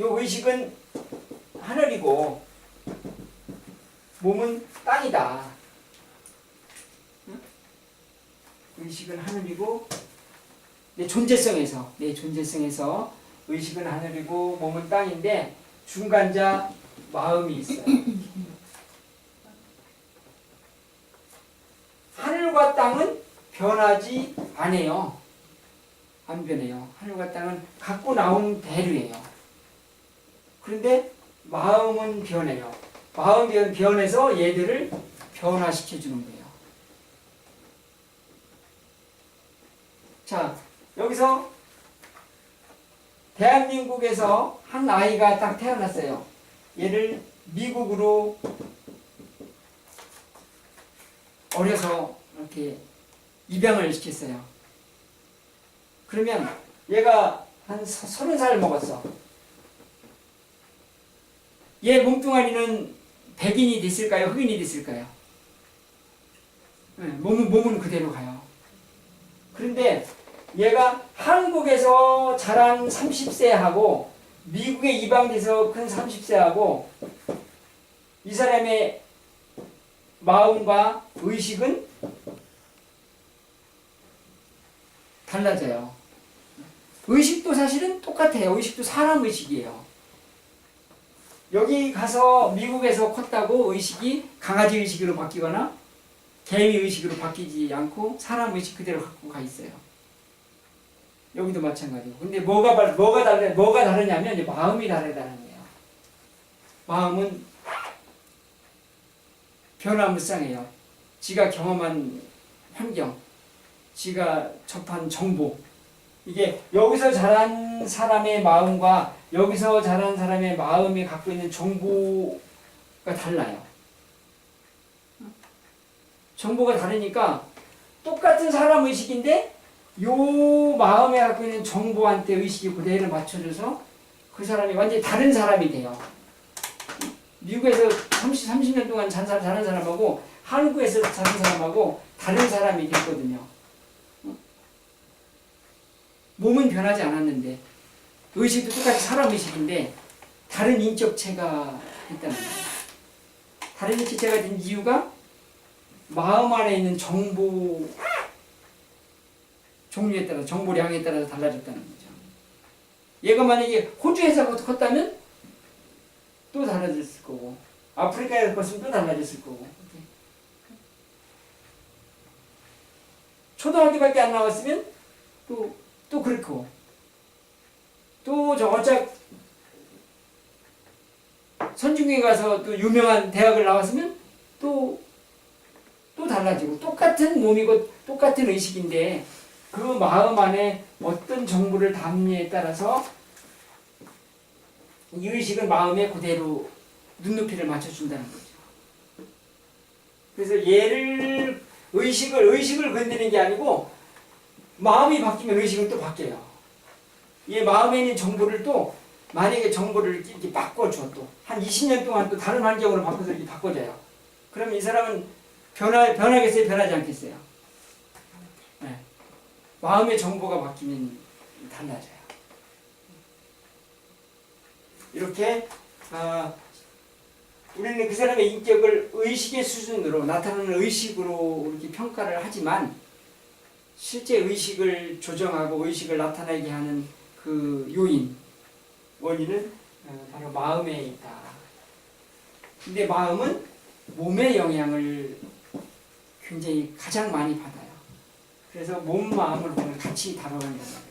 요 의식은 하늘이고 몸은 땅이다. 응? 의식은 하늘이고 내 존재성에서 내 존재성에서 의식은 하늘이고 몸은 땅인데 중간자 마음이 있어요. 하늘과 땅은 변하지 않아요. 안 변해요. 하늘과 땅은 갖고 나온 대류예요. 그런데 마음은 변해요. 마음 변, 변해서 얘들을 변화시켜 주는 거예요. 자, 여기서 대한민국에서 한 아이가 딱 태어났어요. 얘를 미국으로 어려서 이렇게 입양을 시켰어요. 그러면 얘가 한 서- 서른 살 먹었어. 얘 몸뚱아리는 백인이 됐을까요? 흑인이 됐을까요? 네, 몸은 몸은 그대로 가요. 그런데 얘가 한국에서 자란 30세하고 미국에 입양돼서 큰 30세하고 이 사람의 마음과 의식은 달라져요. 의식도 사실은 똑같아요. 의식도 사람 의식이에요. 여기 가서 미국에서 컸다고 의식이 강아지 의식으로 바뀌거나 개미 의식으로 바뀌지 않고 사람 의식 그대로 갖고 가 있어요. 여기도 마찬가지고. 근데 뭐가 발- 뭐가 다르 뭐가 다르냐면 마음이 다르다는 거예요. 마음은 변화무쌍해요. 지가 경험한 환경, 지가 접한 정보, 이게 여기서 자란 사람의 마음과 여기서 자란 사람의 마음이 갖고 있는 정보가 달라요. 정보가 다르니까 똑같은 사람 의식인데 요 마음에 갖고 있는 정보한테 의식이 그대로 맞춰져서 그 사람이 완전히 다른 사람이 돼요. 미국에서 30, 30년 동안 잔 사람, 자란 사람하고 한국에서 자란 사람하고 다른 사람이 됐거든요. 몸은 변하지 않았는데 의식도 똑같이 사람 의식인데 다른 인격체가 됐다는 거예요. 다른 인격체가 된 이유가 마음 안에 있는 정보 종류에 따라 정보량에 따라서 달라졌다는 거죠. 얘가 만약에 호주에서 컸다면 또 달라졌을 거고 아프리카에서 컸으면 또 달라졌을 거고 초등학교밖에 안 나왔으면 또 또 그렇고 또 저어짝 선진국에 가서 또 유명한 대학을 나왔으면 또 또 달라지고 똑같은 몸이고 똑같은 의식인데 그 마음 안에 어떤 정보를 담느냐에 따라서 이 의식은 마음에 그대로 눈높이를 맞춰준다는 거죠. 그래서 얘를 의식을 의식을 건드리는 게 아니고 마음이 바뀌면 의식은 또 바뀌어요. 얘 마음에 있는 정보를 또 만약에 정보를 이렇게, 바꿔줘 또 한 20년 동안 또 다른 환경으로 바꿔서 이렇게 바꿔줘요. 그러면 이 사람은 변화 변하겠어요, 변하지 않겠어요? 네. 마음의 정보가 바뀌면 달라져요. 이렇게 아, 우리는 그 사람의 인격을 의식의 수준으로 나타나는 의식으로 이렇게 평가를 하지만 실제 의식을 조정하고 의식을 나타내게 하는 그 요인 원인은 어, 바로 마음에 있다. 근데 마음은 몸의 영향을 굉장히 가장 많이 받아요. 그래서 몸 마음을 오늘 같이 다뤄본다는 거예요.